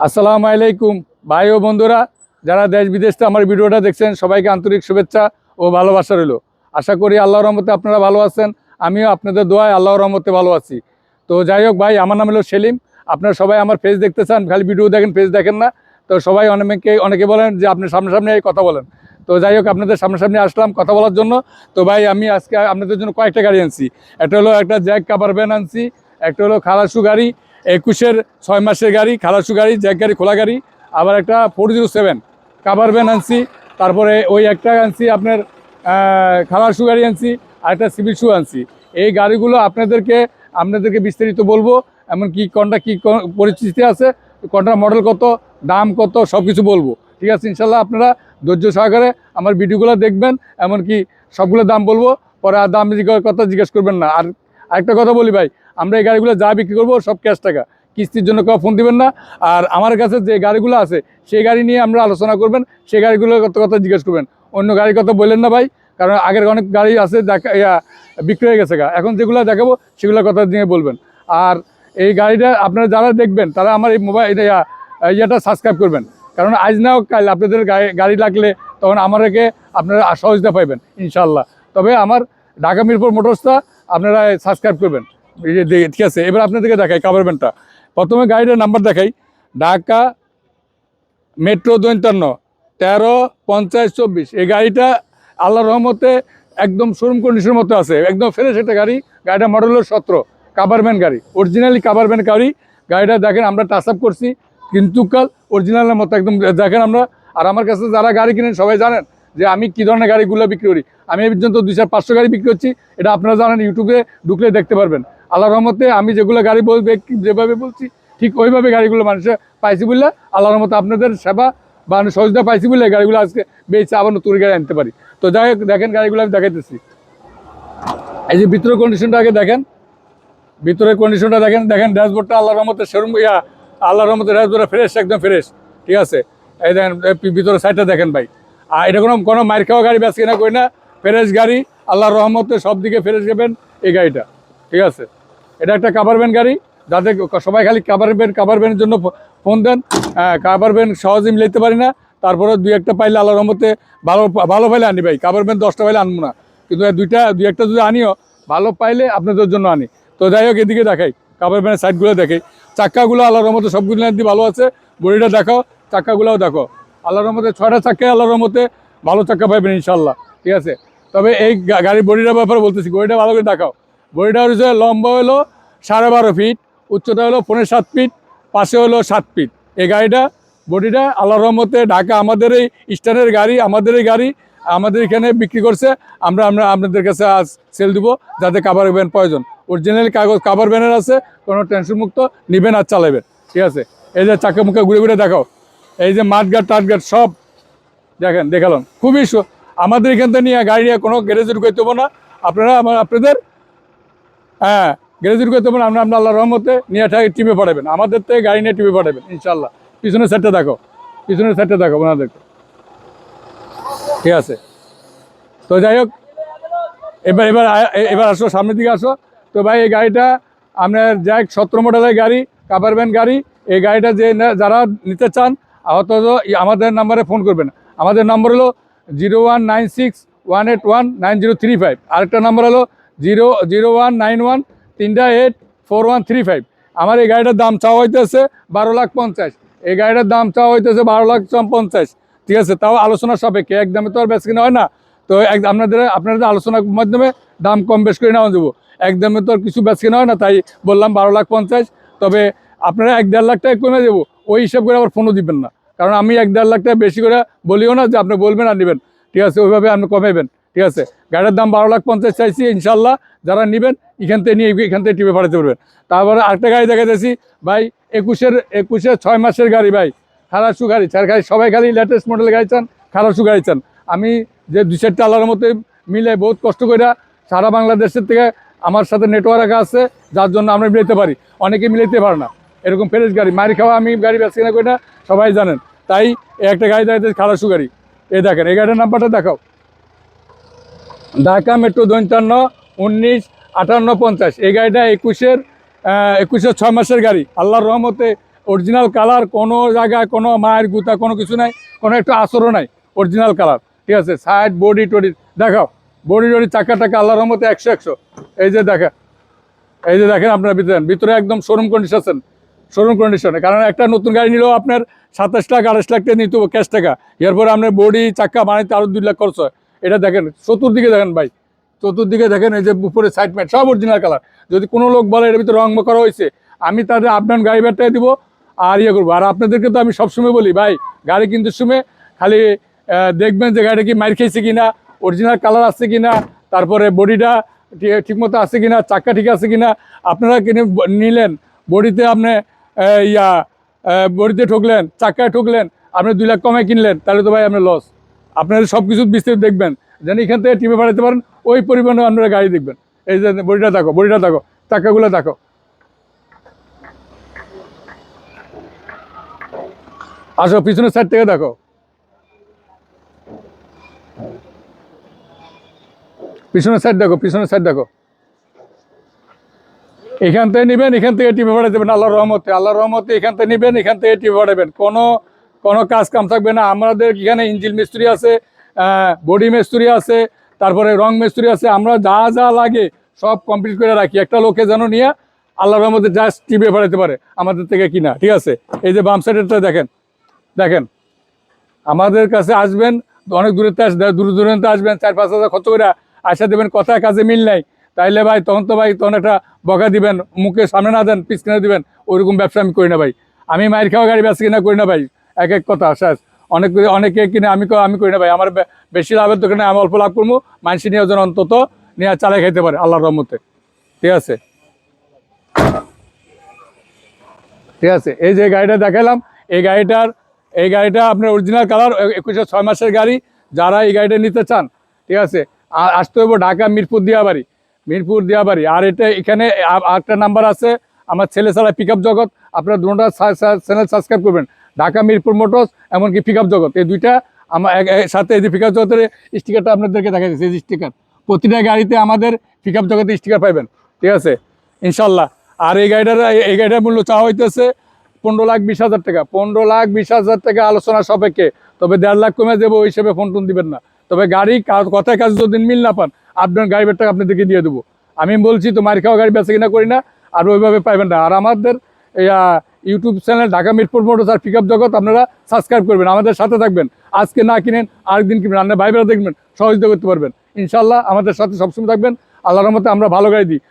আসসালামু আলাইকুম। ভাই ও বন্ধুরা, যারা দেশ বিদেশে আমার ভিডিওটা দেখছেন, সবাইকে আন্তরিক শুভেচ্ছা ও ভালোবাসা রইল। আশা করি আল্লাহর রহমতে আপনারা ভালো আছেন, আমিও আপনাদের দোয়ায় আল্লাহর রহমতে ভালো আছি। তো যাই হোক ভাই, আমার নাম হলো সেলিম। আপনারা সবাই আমার ফেস দেখতে চান, খালি ভিডিও দেখেন ফেস দেখেন না। তো সবাই অনেকে অনেকে বলেন যে আপনি সামনাসামনি কথা বলেন। তো যাই হোক, আপনাদের সামনাসামনি আসলাম কথা বলার জন্য। তো ভাই, আমি আজকে আপনাদের জন্য কয়েকটা গাড়ি আনছি। একটা হলো একটা জ্যাক কাবার ভ্যান আনছি, একটা হলো খালাসু গাড়ি একুশের ছয় মাসের গাড়ি, খালাসু গাড়ি, জ্যাক গাড়ি, খোলা গাড়ি, আবার একটা four zero seven cover van আনছি, তারপরে ওই একটা আনছি আপনার খালাসু গাড়ি আনছি, আর একটা সিভিল শু আনছি। এই গাড়িগুলো আপনাদেরকে আপনাদেরকে বিস্তারিত বলব, এমনকি কোনটা কী পরিস্থিতি আছে কোনটা মডেল কত, দাম কত সব কিছু বলব। ঠিক আছে, ইনশাল্লাহ আপনারা ধৈর্য সহকারে আমার ভিডিওগুলো দেখবেন, এমনকি সবগুলো দাম বলব, পরে আর দাম কথা জিজ্ঞেস করবেন না। আর আরেকটা কথা বলি ভাই, আমরা এই গাড়িগুলো যা বিক্রি করব সব ক্যাশ টাকা। কিস্তির জন্য কেউ ফোন দিবেন না। আর আমার কাছে যে গাড়িগুলো আছে, সেই গাড়ি নিয়ে আমরা আলোচনা করবেন, সেই গাড়িগুলোর কত কথা জিজ্ঞেস করবেন। অন্য গাড়ির কথা বললেন না ভাই, কারণ আগের অনেক গাড়ি আছে দেখা বিক্রি হয়ে গেছে গা। এখন যেগুলো দেখাবো, সেগুলোর কথা নিয়ে বলবেন। আর এই গাড়িটা আপনারা যারা দেখবেন, তারা আমার এই মোবাইল ইয়েটা সাবস্ক্রাইব করবেন। কারণ আজ নাও কাল আপনাদের গাড়ি লাগলে তখন আমাদেরকে আপনারা সহজতা পাইবেন ইনশাল্লাহ তবে আমার ঢাকা মিরপুর মোটরসটা আপনারা সাবস্ক্রাইব করবেন। ঠিক আছে, এবার আপনাদেরকে দেখাই কাভার ব্যান্ডটা প্রথমে গাড়িটার নাম্বার দেখাই। ঢাকা মেট্রো দৈন্তান্ন তেরো পঞ্চাশ চব্বিশ। এই গাড়িটা আল্লাহ রহমতে একদম শোরুম কন্ডিশনের মতো আছে। একদম ফ্রেশ একটা গাড়ি। গাড়িটা মডেল হলো সতেরো। কাভারম্যান গাড়ি। অরিজিনালি কাভারম্যান গাড়ি। গাড়িটা দেখেন, আমরা টাচ আপ করছি। কিন্তু কাল অরিজিনালের মতো একদম, দেখেন আমরা। আর আমার কাছে যারা গাড়ি কিনেন, সবাই জানেন যে আমি কী ধরনের গাড়িগুলো বিক্রি করি? আমি এই পর্যন্ত দুই চার পাঁচশো গাড়ি বিক্রি করছি। এটা আপনারা জানেন, ইউটিউবে ঢুকলে দেখতে পারবেন। আল্লাহ রহমতে আমি যেগুলো গাড়ি বলবে যেভাবে বলছি, ঠিক ওইভাবে গাড়িগুলো মানুষের পাইছি বললে আল্লাহ রহমতে আপনাদের সেবা বা সহজতা পাইছি বলে গাড়িগুলো আজকে বেচে আবার নতুন গাড়ি আনতে পারি। তো যাই দেখেন গাড়িগুলো আমি দেখাইতেছি। এই যে ভিতরের কন্ডিশনটা আগে দেখেন। ভিতরের কন্ডিশনটা দেখেন দেখেন ড্যাশবোর্ডটা আল্লাহ রহমতে সেরম, ইয়া, আল্লাহ রহমতে ড্যাশবোর্ডটা ফ্রেশ একদম ফ্রেশ ঠিক আছে। এই দেখেন ভিতরের সাইডটা দেখেন ভাই। আর এটা কোনো কোনো খাওয়া গাড়ি বেচকে না কই না। ফ্রেশ গাড়ি, আল্লাহর রহমতে সব দিকে ফ্রেশ যাবেন এই গাড়িটা। ঠিক আছে? এটা একটা কাভার ভ্যান গাড়ি। যাতে সবাই খালি কাভার ভ্যান কাভার ভ্যানের জন্য ফোন দেন। কাভার ভ্যান সহজে মিলাইতে পারি না। তারপরে দুই একটা পাইলে আল্লাহর রহমতে ভালো ভালো পাইলে আনি ভাই। কাভার ভ্যান দশটা পাইলে আনব না। কিন্তু দুইটা দুই একটা যদি আনিও, ভালো পাইলে আপনাদের জন্য আনি। তো যাই হোক, এদিকে দেখাই। কাভার ভ্যানের সাইডগুলো দেখাই। চাক্কাগুলো আল্লাহর রহমতে সবগুলো ভালো আছে। বডিটা দেখো চাক্কাগুলোও দেখো। আল্লাহর রহমতে ছয়টা চাক্কায় আল্লাহর রহমতে ভালো চাক্কা পাইবেন ইনশাল্লাহ ঠিক আছে? তবে এই গাড়ির বডিটার ব্যাপারে বলতেছি, বডিটা ভালো করে দেখাও। বডিটা হচ্ছে লম্বা হলো সাড়ে বারো ফিট, উচ্চতা হলো পনেরো সাত ফিট, পাশে হলো সাত ফিট। এই গাড়িটা, বডিটা আল্লাহর রহমতে ঢাকা আমাদের এই স্ট্যান্ডের গাড়ি, আমাদের এই গাড়ি, আমাদের এখানে বিক্রি করছে। আমরা আমরা আপনাদের কাছে আজ সেল দিব, যাতে কাভার ভ্যান প্রয়োজন। অরিজিনাল কাগজ কাভার ভ্যানের আছে, কোনো টেনশন মুক্ত, নিবেন আর চালাবেন, ঠিক আছে? এই যে চাকা মুখে ঘুরে ঘুরে দেখাও। এই যে মাঠঘাট, টাটঘাট সব দেখেন, দেখালাম। খুবই আমাদের এখান থেকে নিয়ে গাড়ি নিয়ে কোনো গ্যারেজের করতে হব না। আপনারা আমার, আপনাদের হ্যাঁ গ্যারেজের করতে হব না। আমরা আপনার আল্লাহ রহমতে নিয়ে ঠাই টিমে পাঠাবেন। আমাদের থেকে গাড়ি নিয়ে টিমে পাঠাবেন ইনশাল্লাহ পিছনের সাইডটা দেখো, পিছনের সাইডটা দেখো ওনাদেরকে। ঠিক আছে? তো যাই হোক, এবার এবার এবার আসো, সামনের দিকে আসো। তো ভাই, এই গাড়িটা আপনার যাই সতেরো মডেলের গাড়ি, কাভার ভ্যান গাড়ি, এই গাড়িটা যে যারা নিতে চান আহত আমাদের নাম্বারে ফোন করবেন। আমাদের নম্বর হলো zero one nine six one eight one nine zero three five. আরেকটা নম্বর হলো zero zero one nine one তিনটা eight four one three five. আমার এই গাড়িটার দাম চাওয়া হইতেছে বারো লাখ পঞ্চাশ। এই গাড়িটার দাম চাওয়া হইতেছে বারো লাখ পঞ্চাশ। ঠিক আছে, তাও আলোচনা সাপেক্ষে। একদমে তো আর বেশ কিনা হয় না। তো এক আপনাদের আপনাদের আলোচনার মাধ্যমে দাম কম বেশ করে নেওয়া যাব। একদমে তো আর কিছু বেশ কিনা হয় না, তাই বললাম বারো লাখ পঞ্চাশ। তবে আপনারা এক দেড় লাখ টাকা কমে দেবো ওই হিসাব করে আবার ফোনও দিবেন না। কারণ আমি এক দেড় লাখ টাকা বেশি করে বলিও না যে আপনি বলবেন আর নেবেন। ঠিক আছে, ওইভাবে আপনি কমাইবেন। ঠিক আছে, গাড়ির দাম বারো লাখ পঞ্চাশ চাইছি, ইনশাল্লাহ যারা নেবেন, এখান থেকে নিয়ে এখান থেকে টিপে পাঠাতে পারবেন। তারপরে আরেকটা গাড়ি দেখাতেছি ভাই, একুশের একুশের ছয় মাসের গাড়ি, ভাই। খারাসু গাড়ি চার গাড়ি সবাই খালি লেটেস্ট মডেল গাড়ি চান খারাসু গাড়ি চান। আমি যে দু চারটা আল্লাহর মধ্যে মিলে বহুত কষ্ট করে সারা বাংলাদেশের থেকে আমার সাথে নেটওয়ার্ক আছে, যার জন্য আমরা মিলাইতে পারি। অনেকে মিলাইতে পারে না। এরকম ফ্রেশ গাড়ি, মারি খাওয়া আমি গাড়ি বেচি না করি না, সবাই জানেন। তাই একটা গাড়ি দেখাতে খারাসু গাড়ি। এই দেখেন, এই গাড়ির নাম্বারটা দেখাও। ঢাকা মেট্রো দৈন্তান্ন উনিশ আটান্ন পঞ্চাশ। এই গাড়িটা একুশের একুশের ছয় মাসের গাড়ি। আল্লাহর রহমতে অরিজিনাল কালার কোনো জায়গায় কোনো মায়ের গুতা, কোনো কিছু নাই, কোনো একটু আসরও নাই অরিজিনাল কালার ঠিক আছে সাইড বডি টডি দেখাও বডি টডি চাকা টাকা আল্লাহর রহমতে একশো একশো। এই যে দেখা এই যে দেখেন আপনার ভিতরে ভিতরে একদম শোরুম কন্ডিশন শোরুম কন্ডিশনে কারণ একটা নতুন গাড়ি নিলেও আপনার সাতাশ লাখ আঠাশ লাখ টাকা নিতে ক্যাশ টাকা। এরপরে আপনার বডি চাক্কা বানাইতে আরও দুই লাখ খরচ হয়। এটা দেখেন, চতুর্দিকে দেখেন ভাই। চতুর্দিকে দেখেন, এই যে উপরে সাইড ম্যাট সব অরিজিনাল কালার যদি কোনো লোক বলে এর ভিতরে রং করা হয়েছে আমি তাদের আপনার গাড়ি ব্যাটটাই দিব আর ইয়ে করব। আর আপনাদেরকে তো আমি সবসময় বলি, ভাই, গাড়ি কিনতে সময় খালি দেখবেন যে গাড়িটা কি মার খেয়েছে কিনা অরিজিনাল কালার আছে কিনা, তারপরে বডিটা ঠিকমতো আছে কিনা চাক্কা ঠিক আছে কিনা। আপনারা কিনে, নিলেন বডিতে আপনি ইয়া বডিতে ঠকলেন চাক্কায় ঠকলেন, আপনি দুই লাখ কমে কিনলেন, তাহলে তো ভাই আপনার লস আপনারা সব কিছু বিস্তারিত দেখবেন। যেন এখান থেকে টিপে পাঠাতে পারেন, ওই পরিমাণে আপনারা গাড়ি দেখবেন। এই যে বডিটা দেখো বডিটা দেখো, চাকাগুলো দেখো। আসো, পিছনের সাইড থেকে দেখো। পিছনের সাইড দেখো, পিছনের সাইড দেখো। এখান থেকে নেবেন, এখান থেকে টিপে পাঠাতে দেবেন, আল্লাহর রহমতে আল্লাহর রহমতে এখান থেকে নেবেন, এখান থেকে টিপে পাঠাবেন কোনো কোনো কাজ কাম থাকবে না। আমাদের এখানে ইঞ্জিন মিস্ত্রি আছে বডি মিস্ত্রি আছে, তারপরে রং মিস্ত্রি আছে। আমরা যা যা লাগে সব কমপ্লিট করে রাখি। একটা লোকে যেন নিয়ে আল্লাহর রহমতে জাস্ট টিপে পাঠাতে পারে আমাদের থেকে কিনা, ঠিক আছে? এই যে বাম সাইডেরটা দেখেন দেখেন। আমাদের কাছে আসবেন, অনেক দূরে দূর দূরান্তে আসবেন, চার পাঁচ হাজার খরচ করে আসা দেবেন, কথায় কাজে মিল নাই। তাইলে ভাই, তখন তো ভাই, তখন একটা বকা দিবেন, মুখে সামনে না দেন, পিছনে দিবেন ওইরকম ব্যবসা আমি করি না ভাই। আমি মায়ের খাওয়া গাড়ি ব্যবসা কিনা করি না ভাই, এক এক কথা, শেষ। অনেক অনেকে কিনে, আমি আমি করি না ভাই। আমার বেশি লাভের দোকানে আমি অল্প লাভ করব মানুষ নিয়ে যেন অন্তত নিয়ে চালাই খাইতে পারে, আল্লাহর রহমতে। ঠিক আছে? ঠিক আছে, এই যে গাড়িটা দেখালাম এই গাড়িটার, এই গাড়িটা আপনার অরিজিনাল কালার একুশে ছয় মাসের গাড়ি, যারা এই গাড়িটা নিতে চান, ঠিক আছে? আসতে হবে ঢাকা মিরপুর দিয়াবাড়ি। মিরপুর দিয়াবাড়ি। আর এটা এখানে আরেকটা নাম্বার আছে, আমার ছেলে ছাড়া পিক আপ জগৎ। আপনারা দুটা চ্যানেল সাবস্ক্রাইব করবেন। ঢাকা মিরপুর মোটরস, এমনকি পিক আপ জগৎ। এই দুইটা আমার সাথে এই যে পিক জগতের স্টিকারটা আপনাদেরকে দেখা যাচ্ছে এই স্টিকার প্রতিটা গাড়িতে আমাদের পিক জগতে স্টিকার পাইবেন। ঠিক আছে? ইনশাল্লাহ। আর এই গাড়িটার এই গাড়িটার মূল্য চাওয়া হইতেছে পনেরো লাখ বিশ হাজার টাকা। পনেরো লাখ বিশ হাজার টাকা আলোচনা সাপেক্ষে। তবে দেড় লাখ কমে দেবো, ওই হিসেবে ফোন টোন দিবেন না। তবে গাড়ি কথায় কাজ যদি মিল না পান আপনার গাড়ি টাকা আপনাদেরকে দিয়ে দেবো। আমি বলছি তো মার খাওয়া গাড়ি বেচা কিনা করি না, আর ওইভাবে পাইবেন না। আর আমাদের YouTube channel Dhaka Mirpur motors আর পিক আপ জগৎ, আপনারা সাবস্ক্রাইব করবেন, আমাদের সাথে থাকবেন। আজকে না কিনেন, আরেকদিন কিনবেন আপনার ভাইবেরা দেখবেন, সহযোগিতা করতে পারবেন। ইনশাল্লাহ আমাদের সাথে সবসময় থাকবেন। আল্লাহর মতে আমরা ভালো গাড়ি দিই।